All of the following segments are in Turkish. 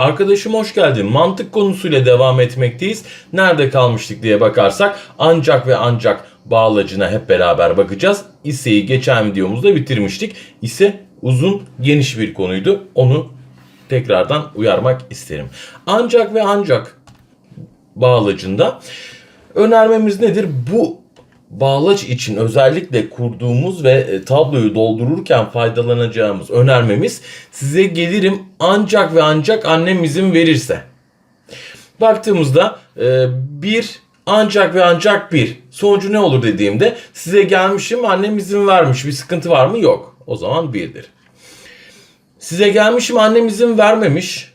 Arkadaşım hoş geldin. Mantık konusuyla devam etmekteyiz. Nerede kalmıştık diye bakarsak ancak ve ancak bağlacına hep beraber bakacağız. İse'yi geçen videomuzda bitirmiştik. İse uzun geniş bir konuydu. Onu tekrardan uyarmak isterim. Ancak ve ancak bağlacında önermemiz nedir? Bu bağlaç için özellikle kurduğumuz ve e, tabloyu doldururken faydalanacağımız önermemiz size gelirim ancak ve ancak annem izin verirse. Baktığımızda e, bir ancak ve ancak bir sonucu ne olur dediğimde size gelmişim annem izin vermiş bir sıkıntı var mı yok o zaman birdir. Size gelmişim annem izin vermemiş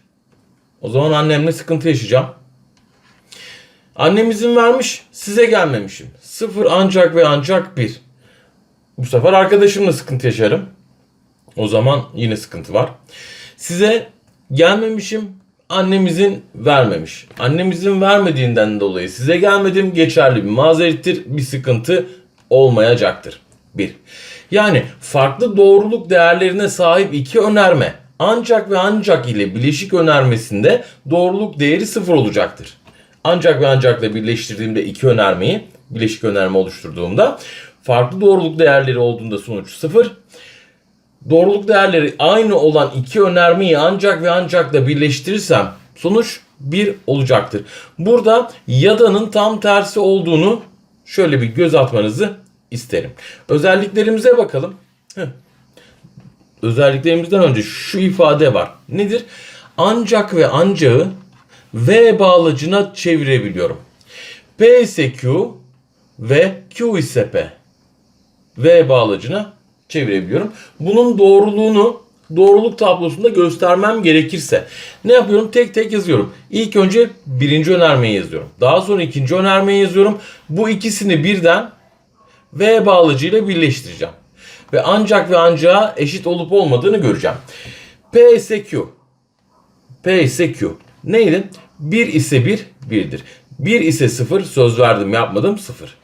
o zaman annemle sıkıntı yaşayacağım. Annem izin vermiş, size gelmemişim. Sıfır ancak ve ancak bir. Bu sefer arkadaşımla sıkıntı yaşarım. O zaman yine sıkıntı var. Size gelmemişim, annem izin vermemiş. Annem izin vermediğinden dolayı size gelmedim geçerli bir mazerettir. Bir sıkıntı olmayacaktır. Bir. Yani farklı doğruluk değerlerine sahip iki önerme ancak ve ancak ile bileşik önermesinde doğruluk değeri sıfır olacaktır. Ancak ve ancakla birleştirdiğimde iki önermeyi bileşik önerme oluşturduğumda farklı doğruluk değerleri olduğunda sonuç sıfır. Doğruluk değerleri aynı olan iki önermeyi ancak ve ancakla birleştirirsem sonuç 1 olacaktır. Burada yada'nın tam tersi olduğunu şöyle bir göz atmanızı isterim. Özelliklerimize bakalım. Heh. Özelliklerimizden önce şu ifade var. Nedir? Ancak ve ancağı V bağlacına çevirebiliyorum. P ise Q ve Q ise P. V bağlacına çevirebiliyorum. Bunun doğruluğunu doğruluk tablosunda göstermem gerekirse ne yapıyorum? Tek tek yazıyorum. İlk önce birinci önermeyi yazıyorum. Daha sonra ikinci önermeyi yazıyorum. Bu ikisini birden V bağlacıyla birleştireceğim. Ve ancak ve ancağa eşit olup olmadığını göreceğim. P ise Q. P ise Q. Neydi? 1 ise 1, 1'dir. 1 ise 0, söz verdim yapmadım 0.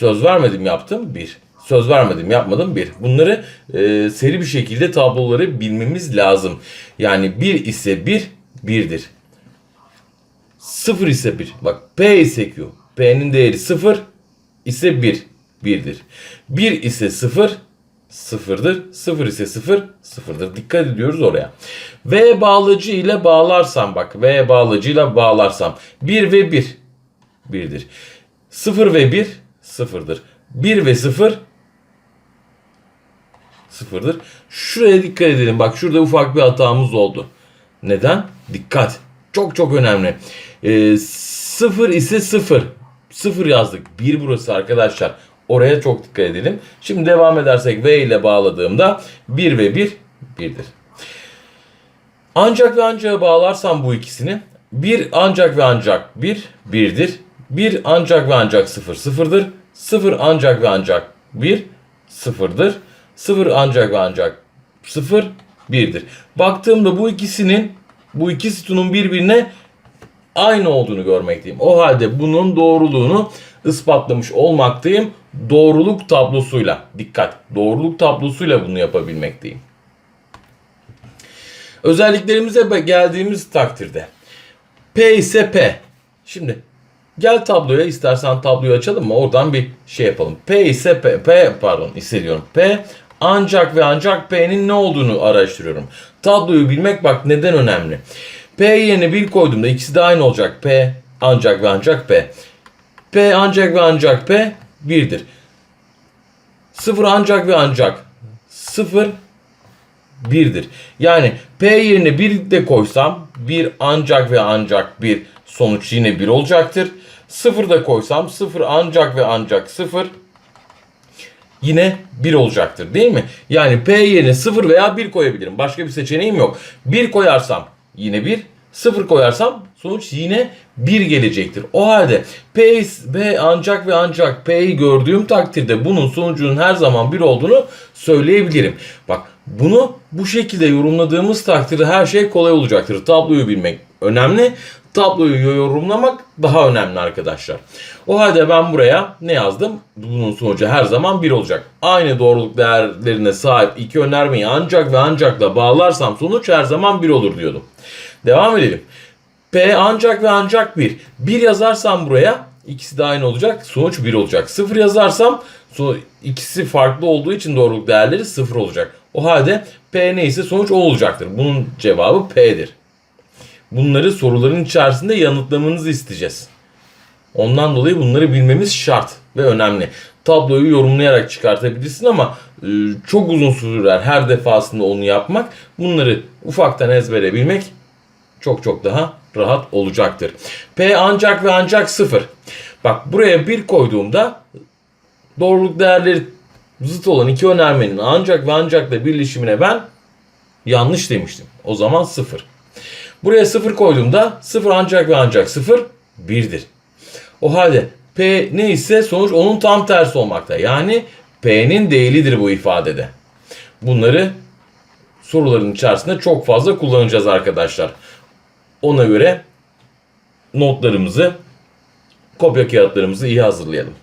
Söz vermedim yaptım 1. Söz vermedim yapmadım 1. Bunları e, seri bir şekilde tabloları bilmemiz lazım. Yani 1 ise 1, 1'dir. 0 ise 1. Bak P ise Q. P'nin değeri 0 ise 1, 1'dir. 1 ise 0, sıfırdır. 0 ise 0, sıfırdır. Dikkat ediyoruz oraya. V bağlacı ile bağlarsam bak V bağlacı ile bağlarsam 1 ve 1 1'dir. 0 ve 1 sıfırdır. 1 ve 0 sıfırdır. Şuraya dikkat edelim. Bak şurada ufak bir hatamız oldu. Neden? Dikkat. Çok çok önemli. Ee, 0 ise 0. 0 yazdık. 1 burası arkadaşlar. Oraya çok dikkat edelim. Şimdi devam edersek V ile bağladığımda 1 ve 1 1'dir. Ancak ve ancak bağlarsam bu ikisini bir ancak ve ancak bir birdir. Bir ancak ve ancak sıfır sıfırdır. Sıfır ancak ve ancak bir sıfırdır. Sıfır ancak ve ancak sıfır birdir. Baktığımda bu ikisinin bu iki sütunun birbirine aynı olduğunu görmekteyim. O halde bunun doğruluğunu ispatlamış olmaktayım. Doğruluk tablosuyla. Dikkat. Doğruluk tablosuyla bunu yapabilmekteyim. Özelliklerimize geldiğimiz takdirde P ise P. Şimdi gel tabloya istersen tabloyu açalım mı? Oradan bir şey yapalım. P ise P, P pardon hissediyorum. P ancak ve ancak P'nin ne olduğunu araştırıyorum. Tabloyu bilmek bak neden önemli. P yerine 1 koyduğumda ikisi de aynı olacak. P ancak ve ancak P. P ancak ve ancak P 1'dir. 0 ancak ve ancak 0 1'dir. Yani P yerine 1 de koysam 1 ancak ve ancak 1 sonuç yine 1 olacaktır. 0 da koysam 0 ancak ve ancak 0 yine 1 olacaktır değil mi? Yani P yerine 0 veya 1 koyabilirim. Başka bir seçeneğim yok. 1 koyarsam yine 1, 0 koyarsam sonuç yine 1 gelecektir. O halde P, P ancak ve ancak P'yi gördüğüm takdirde bunun sonucunun her zaman 1 olduğunu söyleyebilirim. Bak bunu bu şekilde yorumladığımız takdirde her şey kolay olacaktır. Tabloyu bilmek önemli. Tabloyu yorumlamak daha önemli arkadaşlar. O halde ben buraya ne yazdım? Bunun sonucu her zaman 1 olacak. Aynı doğruluk değerlerine sahip iki önermeyi ancak ve ancakla bağlarsam sonuç her zaman 1 olur diyordum. Devam edelim. P ancak ve ancak 1. 1 yazarsam buraya ikisi de aynı olacak. Sonuç 1 olacak. 0 yazarsam so ikisi farklı olduğu için doğruluk değerleri 0 olacak. O halde P neyse sonuç o olacaktır. Bunun cevabı P'dir. Bunları soruların içerisinde yanıtlamanızı isteyeceğiz. Ondan dolayı bunları bilmemiz şart ve önemli. Tabloyu yorumlayarak çıkartabilirsin ama e, çok uzun sürer her defasında onu yapmak. Bunları ufaktan ezbere bilmek çok çok daha rahat olacaktır. P ancak ve ancak 0. Bak buraya 1 koyduğumda doğruluk değerleri zıt olan iki önermenin ancak ve ancakla birleşimine ben yanlış demiştim. O zaman 0. Buraya 0 koyduğumda 0 ancak ve ancak 0 1'dir. O halde P neyse sonuç onun tam tersi olmakta. Yani P'nin değilidir bu ifadede. Bunları soruların içerisinde çok fazla kullanacağız arkadaşlar. Ona göre notlarımızı, kopya kağıtlarımızı iyi hazırlayalım.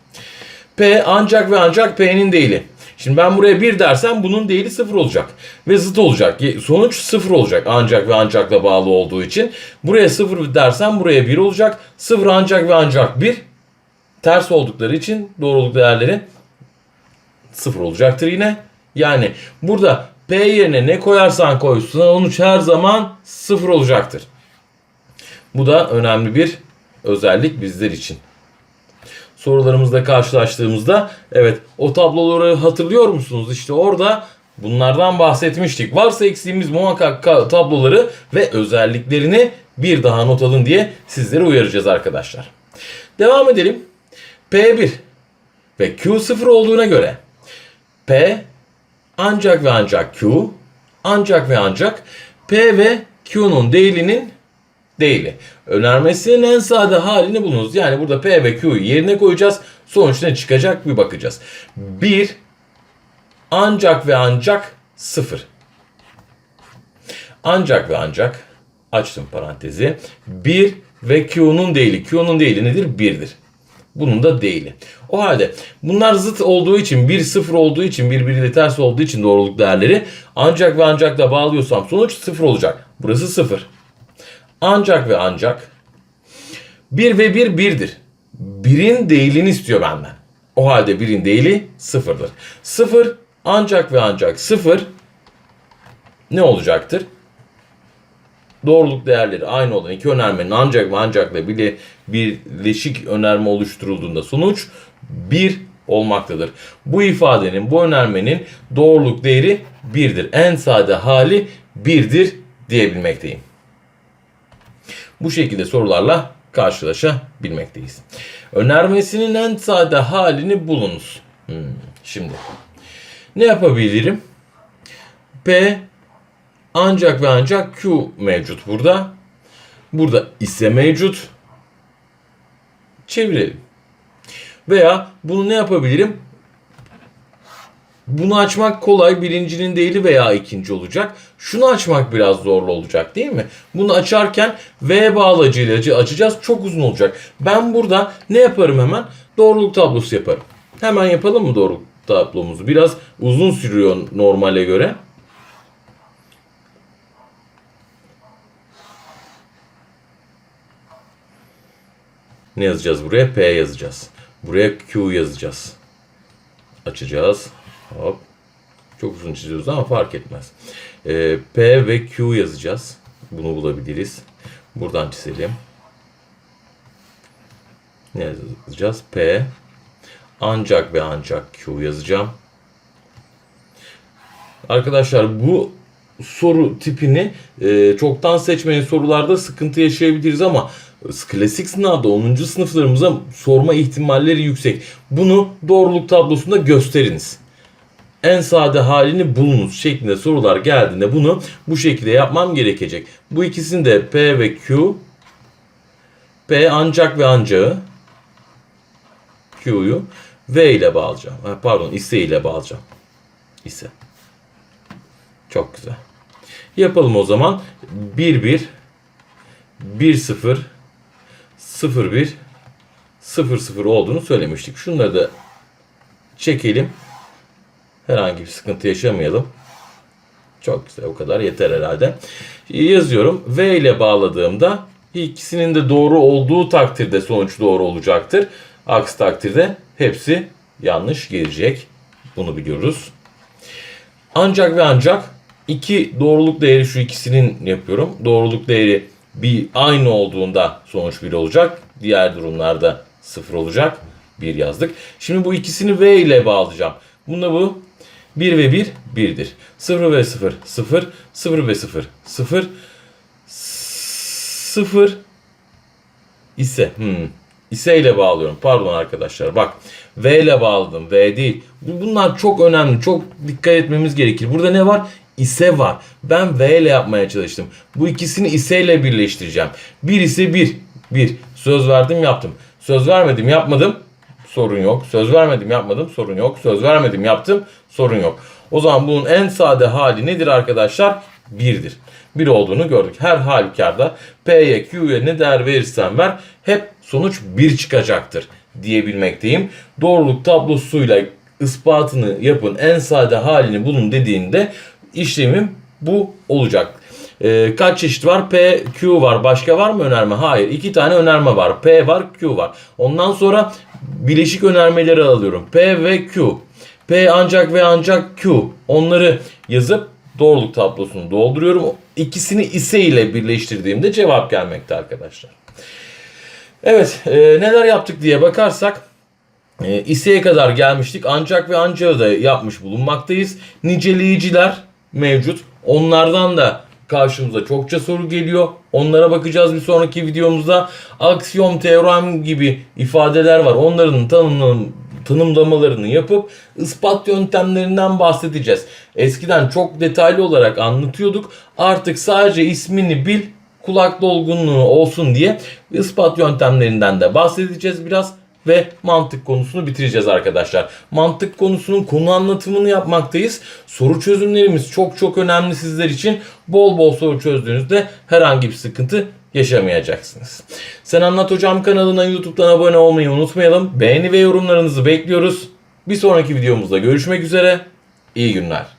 P ancak ve ancak P'nin değili. Şimdi ben buraya 1 dersem bunun değili 0 olacak. Ve zıt olacak. Sonuç 0 olacak ancak ve ancakla bağlı olduğu için. Buraya 0 dersem buraya 1 olacak. 0 ancak ve ancak 1. Ters oldukları için doğruluk değerleri 0 olacaktır yine. Yani burada P yerine ne koyarsan koy sonuç her zaman 0 olacaktır. Bu da önemli bir özellik bizler için. Sorularımızda karşılaştığımızda evet o tabloları hatırlıyor musunuz? İşte orada bunlardan bahsetmiştik. Varsa eksiğimiz muhakkak ka- tabloları ve özelliklerini bir daha not alın diye sizleri uyaracağız arkadaşlar. Devam edelim. P1 ve Q 0 olduğuna göre P ancak ve ancak Q ancak ve ancak P ve Q'nun değilinin değili. Önermesinin en sade halini bulunuz. Yani burada P ve Q'yu yerine koyacağız. Sonuç ne çıkacak bir bakacağız. 1 ancak ve ancak 0. Ancak ve ancak açtım parantezi. 1 ve Q'nun değili. Q'nun değili nedir? 1'dir. Bunun da değili. O halde bunlar zıt olduğu için, 1 0 olduğu için, birbiriyle ters olduğu için doğruluk değerleri ancak ve ancakla bağlıyorsam sonuç 0 olacak. Burası 0. Ancak ve ancak 1 ve 1 1'dir. 1'in değilini istiyor benden. O halde 1'in değili 0'dır. 0 ancak ve ancak 0 ne olacaktır? Doğruluk değerleri aynı olan iki önermenin ancak ve ancakla bile birleşik önerme oluşturulduğunda sonuç 1 olmaktadır. Bu ifadenin, bu önermenin doğruluk değeri 1'dir. En sade hali 1'dir diyebilmekteyim. Bu şekilde sorularla karşılaşabilmekteyiz. Önermesinin en sade halini bulunuz. Hmm, şimdi ne yapabilirim? P ancak ve ancak Q mevcut burada. Burada ise mevcut. Çevirelim. Veya bunu ne yapabilirim? Bunu açmak kolay. Birincinin değili veya ikinci olacak. Şunu açmak biraz zorlu olacak değil mi? Bunu açarken V bağlacıyla açacağız. Çok uzun olacak. Ben burada ne yaparım hemen? Doğruluk tablosu yaparım. Hemen yapalım mı doğruluk tablomuzu? Biraz uzun sürüyor normale göre. Ne yazacağız buraya? P yazacağız. Buraya Q yazacağız. Açacağız. Hop. Çok uzun çiziyoruz ama fark etmez. Ee, P ve Q yazacağız. Bunu bulabiliriz. Buradan çizelim. Ne yazacağız? P ancak ve ancak Q yazacağım. Arkadaşlar bu soru tipini e, çoktan seçmeyen sorularda sıkıntı yaşayabiliriz ama klasik sınavda 10. sınıflarımıza sorma ihtimalleri yüksek. Bunu doğruluk tablosunda gösteriniz. En sade halini bulunuz şeklinde sorular geldiğinde bunu bu şekilde yapmam gerekecek. Bu ikisini de P ve Q P ancak ve ancağı Q'yu V ile bağlayacağım. Pardon ise ile bağlayacağım. İse. Çok güzel. Yapalım o zaman. 1 1 1 0 0 1 0 0 olduğunu söylemiştik. Şunları da çekelim. Herhangi bir sıkıntı yaşamayalım. Çok güzel o kadar yeter herhalde. Yazıyorum. V ile bağladığımda ikisinin de doğru olduğu takdirde sonuç doğru olacaktır. Aksi takdirde hepsi yanlış gelecek. Bunu biliyoruz. Ancak ve ancak iki doğruluk değeri şu ikisinin yapıyorum. Doğruluk değeri bir aynı olduğunda sonuç 1 olacak. Diğer durumlarda 0 olacak. 1 yazdık. Şimdi bu ikisini V ile bağlayacağım. Bunda bu 1 ve 1 1'dir. 0 ve 0 0 0 ve 0 0 0 ise hmm, ise ile bağlıyorum. Pardon arkadaşlar. Bak V ile bağladım. V değil. Bu- Bunlar çok önemli. Çok dikkat etmemiz gerekir. Burada ne var? İse var. Ben V ile yapmaya çalıştım. Bu ikisini ise ile birleştireceğim. Bir ise bir. Bir. Söz verdim yaptım. Söz vermedim yapmadım. Sorun yok. Söz vermedim yapmadım. Sorun yok. Söz vermedim yaptım. Sorun yok. O zaman bunun en sade hali nedir arkadaşlar? 1'dir. 1 olduğunu gördük. Her halükarda P'ye Q'ye ne değer verirsen ver hep sonuç 1 çıkacaktır diyebilmekteyim. Doğruluk tablosuyla ispatını yapın en sade halini bulun dediğinde işlemim bu olacak. Ee, kaç çeşit var? P, Q var. Başka var mı önerme? Hayır. iki tane önerme var. P var, Q var. Ondan sonra bileşik önermeleri alıyorum. P ve Q. P ancak ve ancak Q. Onları yazıp doğruluk tablosunu dolduruyorum. İkisini ise ile birleştirdiğimde cevap gelmekte arkadaşlar. Evet e, neler yaptık diye bakarsak e, İSE'ye kadar gelmiştik. Ancak ve ancağı da yapmış bulunmaktayız. Niceleyiciler mevcut. Onlardan da karşımıza çokça soru geliyor. Onlara bakacağız bir sonraki videomuzda. Aksiyom, teorem gibi ifadeler var. Onların tanımlanım, tanımlamalarını yapıp ispat yöntemlerinden bahsedeceğiz. Eskiden çok detaylı olarak anlatıyorduk. Artık sadece ismini bil, kulak dolgunluğu olsun diye ispat yöntemlerinden de bahsedeceğiz biraz ve mantık konusunu bitireceğiz arkadaşlar. Mantık konusunun konu anlatımını yapmaktayız. Soru çözümlerimiz çok çok önemli sizler için. Bol bol soru çözdüğünüzde herhangi bir sıkıntı yaşamayacaksınız. Sen Anlat Hocam kanalına YouTube'dan abone olmayı unutmayalım. Beğeni ve yorumlarınızı bekliyoruz. Bir sonraki videomuzda görüşmek üzere. İyi günler.